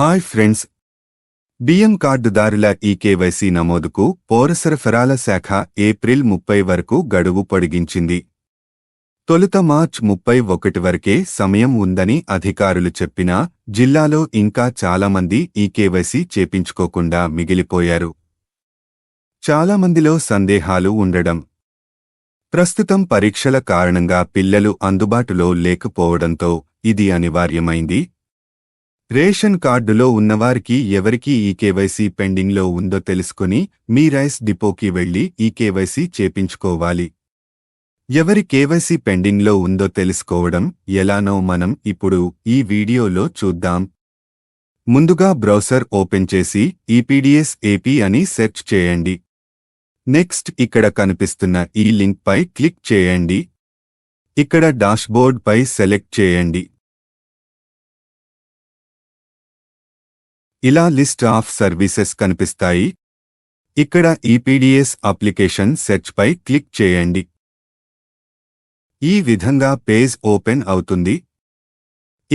Hi friends. బియ్యం కార్డుదారుల ఈ KYC నమోదుకు పౌర సరఫరాల శాఖ ఏప్రిల్ ముప్పై వరకు గడువు పొడిగించింది. తొలుత మార్చ్ ముప్పై ఒకటి వరకే సమయం ఉందని అధికారులు చెప్పినా జిల్లాలో ఇంకా చాలామంది ఈ కేవైసీ చేపించుకోకుండా మిగిలిపోయారు. చాలామందిలో సందేహాలు ఉండడం. ప్రస్తుతం పరీక్షల కారణంగా పిల్లలు అందుబాటులో లేకపోవడంతో ఇది అనివార్యమైంది. రేషన్ కార్డులో ఉన్నవారికి ఎవరికి ఈ కేవైసీ పెండింగ్లో ఉందో తెలుసుకుని మీ రైస్ డిపోకి వెళ్ళి ఈ కేవైసీ చేపించుకోవాలి. ఎవరి కేవైసీ పెండింగ్లో ఉందో తెలుసుకోవడం ఎలానో మనం ఇప్పుడు ఈ వీడియోలో చూద్దాం. ముందుగా బ్రౌసర్ ఓపెన్ చేసి ఈపీడిఎస్ ఏపీ అని సెర్చ్ చేయండి. నెక్స్ట్ ఇక్కడ కనిపిస్తున్న ఈ లింక్పై క్లిక్ చేయండి. ఇక్కడ డాష్బోర్డ్పై సెలెక్ట్ చేయండి. ఇలా లిస్ట్ ఆఫ్ సర్వీసెస్ కనిపిస్తాయి. ఇక్కడ ఈపీడిఎస్ అప్లికేషన్ సెర్చ్పై క్లిక్ చేయండి. ఈ విధంగా పేజ్ ఓపెన్ అవుతుంది.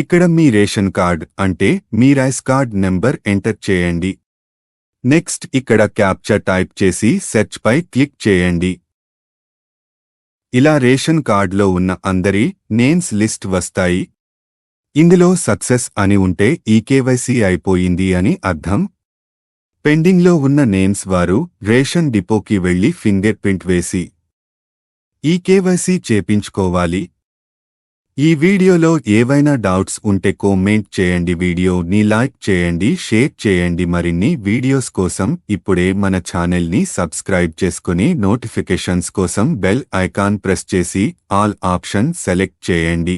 ఇక్కడ మీ రేషన్ కార్డ్ అంటే మీ రైస్ కార్డ్ నెంబర్ ఎంటర్ చేయండి. నెక్స్ట్ ఇక్కడ క్యాప్చర్ టైప్ చేసి సెర్చ్పై క్లిక్ చేయండి. ఇలా రేషన్ కార్డులో ఉన్న అందరి నేమ్స్ లిస్ట్ వస్తాయి. ఇందులో సక్సెస్ అని ఉంటే ఈ కేవైసీ అయిపోయింది అని అర్థం? పెండింగ్లో ఉన్న నేమ్స్ వారు రేషన్ డిపోకి వెళ్ళి ఫింగర్ ప్రింట్ వేసి ఈ కేవైసీ చేపించుకోవాలి. ఈ వీడియోలో ఏవైనా డౌట్స్ ఉంటే కామెంట్ చేయండి వీడియోని లైక్ చేయండి షేర్ చేయండి. మరిన్ని వీడియోస్ కోసం ఇప్పుడే మన ఛానల్ని సబ్స్క్రైబ్ చేసుకుని నోటిఫికేషన్స్ కోసం బెల్ ఐకాన్ ప్రెస్ చేసి ఆల్ ఆప్షన్ సెలెక్ట్ చేయండి.